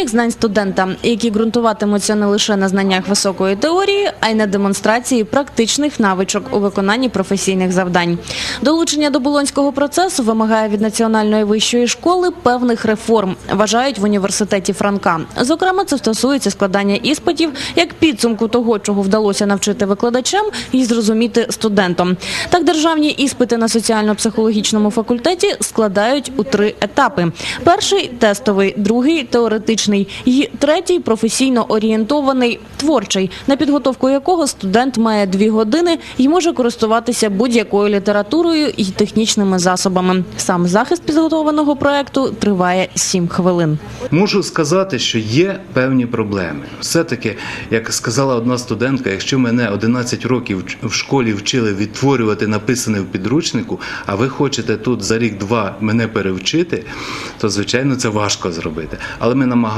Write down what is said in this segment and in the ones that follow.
справжніх знань студента, які ґрунтуватимуться не лише на знаннях високої теорії, а й на демонстрації практичних навичок у виконанні професійних завдань. Долучення до болонського процесу вимагає від національної вищої школи певних реформ, вважають в університеті Франка. Зокрема, це стосується складання іспитів як підсумку того, чого вдалося навчити викладачам і зрозуміти студентам. Так, державні іспити на соціально-психологічному факультеті складають у три етапи: перший тестовий, другий теоретичний, і третій професійно орієнтований творчий, на підготовку якого студент має дві години і може користуватися будь-якою літературою і технічними засобами. Сам захист підготовленого проекту триває сім хвилин. Можу сказати, що є певні проблеми. Все-таки, як сказала одна студентка, якщо мене 11 років в школі вчили відтворювати написане в підручнику, а ви хочете тут за рік-два мене перевчити, то звичайно це важко зробити. Але ми намагаємося,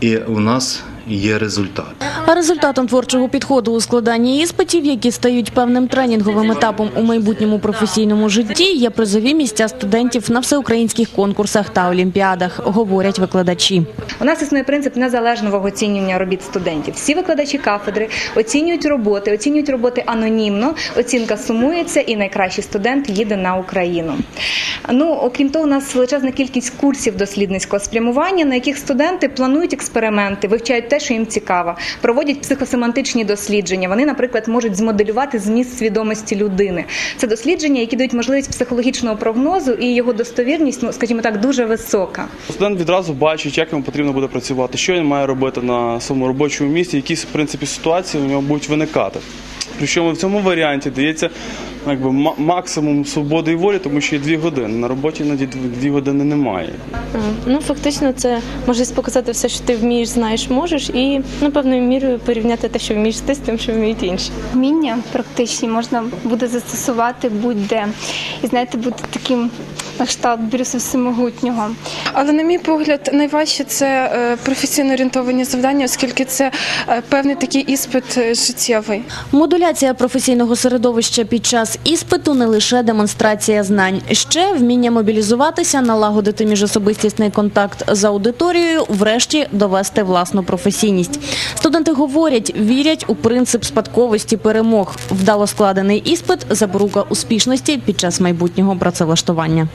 і у нас є результат. А результатом творчого підходу у складанні іспитів, які стають певним тренінговим етапом у майбутньому професійному житті, є призові місця студентів на всеукраїнських конкурсах та олімпіадах, говорять викладачі. У нас існує принцип незалежного оцінювання робіт студентів. Всі викладачі кафедри оцінюють роботи, оцінюють роботи анонімно. Оцінка сумується, і найкращий студент їде на Україну. Ну окрім того, у нас величезна кількість курсів дослідницького спрямування, на яких студенти планують експерименти, вивчають те, що їм цікаво, проводять психосемантичні дослідження. Вони, наприклад, можуть змоделювати зміст свідомості людини. Це дослідження, які дають можливість психологічного прогнозу, і його достовірність, ну скажімо так, дуже висока. Студент відразу бачить, як йому потрібно буде працювати, що він має робити на своєму робочому місці, які в принципі ситуації у нього будуть виникати. Причому в цьому варіанті дається якби, максимум свободи і волі, тому що є дві години. На роботі іноді дві- дві години немає. Ну, фактично, це можливість показати все, що ти вмієш, знаєш, можеш, і ну, певною мірою порівняти те, що вмієш ти з тим, що вміють інші. Вміння практичні можна буде застосувати будь-де. І знаєте, бути таким на кшталт Брюса Всемогутнього. Але на мій погляд, найважче це е, професійно орієнтовані завдання, оскільки це е, певний такий іспит е, життєвий. Модуляція професійного середовища під час іспиту не лише демонстрація знань, ще вміння мобілізуватися, налагодити міжособистісний контакт з аудиторією, врешті довести власну професійність. Студенти говорять, вірять у принцип спадковості перемог. Вдало складений іспит запорука успішності під час майбутнього працевлаштування.